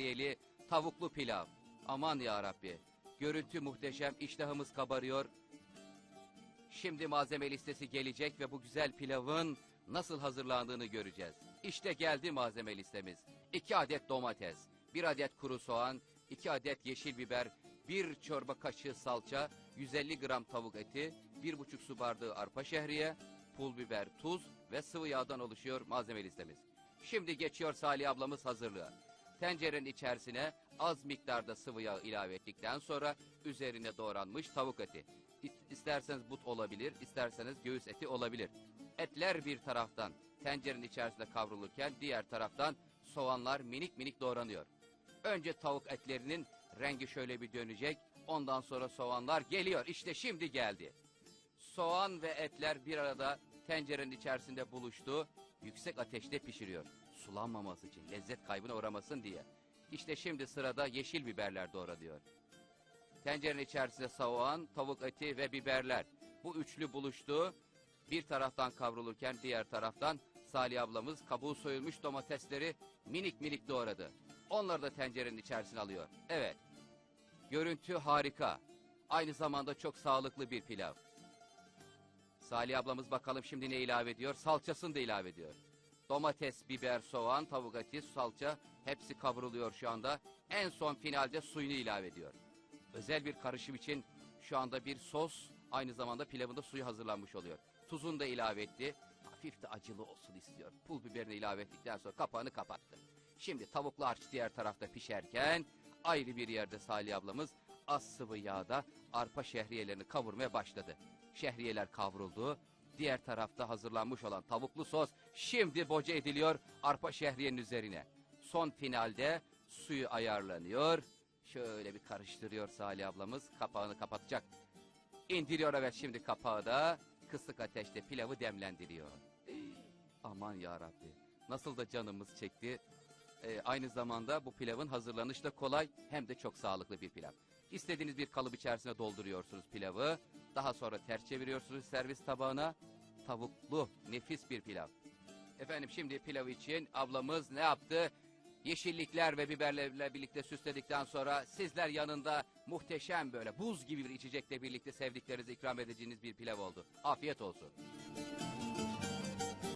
şehriyeli tavuklu pilav. Aman ya Rabbi. Görüntü muhteşem, iştahımız kabarıyor. Şimdi malzeme listesi gelecek ve bu güzel pilavın nasıl hazırlandığını göreceğiz. İşte geldi malzeme listemiz. 2 adet domates, 1 adet kuru soğan, 2 adet yeşil biber, 1 çorba kaşığı salça, 150 gram tavuk eti, 1,5 su bardağı arpa şehriye, pul biber, tuz ve sıvı yağdan oluşuyor malzeme listemiz. Şimdi geçiyor Salih ablamız hazırlığa. Tencerenin içerisine az miktarda sıvı yağ ilave ettikten sonra üzerine doğranmış tavuk eti. İsterseniz but olabilir, isterseniz göğüs eti olabilir. Etler bir taraftan tencerenin içerisinde kavrulurken diğer taraftan soğanlar minik minik doğranıyor. Önce tavuk etlerinin rengi şöyle bir dönecek. Ondan sonra soğanlar geliyor. İşte şimdi geldi. Soğan ve etler bir arada tencerenin içerisinde buluştu. Yüksek ateşte pişiriyor. Sulanmaması için, lezzet kaybına uğramasın diye. İşte şimdi sırada yeşil biberler doğranıyor. Tencerenin içerisinde soğan, tavuk eti ve biberler. Bu üçlü buluştu. Bir taraftan kavrulurken diğer taraftan Salih ablamız kabuğu soyulmuş domatesleri minik minik doğradı. Onları da tencerenin içerisine alıyor. Evet. Görüntü harika. Aynı zamanda çok sağlıklı bir pilav. Salih ablamız bakalım şimdi ne ilave ediyor? Salçasını da ilave ediyor. Domates, biber, soğan, tavuk eti, salça hepsi kavruluyor şu anda. En son finalde suyunu ilave ediyor. Özel bir karışım için şu anda bir sos aynı zamanda pilavında suyu hazırlanmış oluyor. Tuzunu da ilave etti. Hafif de acılı olsun istiyor. Pul biberini ilave ettikten sonra kapağını kapattı. Şimdi tavuklu harç diğer tarafta pişerken ayrı bir yerde Salih ablamız az sıvı yağda arpa şehriyelerini kavurmaya başladı. Şehriyeler kavruldu. Diğer tarafta hazırlanmış olan tavuklu sos şimdi boca ediliyor arpa şehriyenin üzerine. Son finalde suyu ayarlanıyor. Şöyle bir karıştırıyor Salih ablamız. Kapağını kapatacak. İndiriyor evet şimdi kapağı da kısık ateşte pilavı demlendiriyor. Aman ya Rabbi. Nasıl da canımız çekti. Ee, aynı zamanda bu pilavın hazırlanışı da kolay hem de çok sağlıklı bir pilav. İstediğiniz bir kalıp içerisine dolduruyorsunuz pilavı. Daha sonra ters çeviriyorsunuz servis tabağına. Tavuklu nefis bir pilav. Efendim şimdi pilav için ablamız ne yaptı? Yeşillikler ve biberlerle birlikte süsledikten sonra sizler yanında muhteşem böyle buz gibi bir içecekle birlikte sevdiklerinize ikram edeceğiniz bir pilav oldu. Afiyet olsun.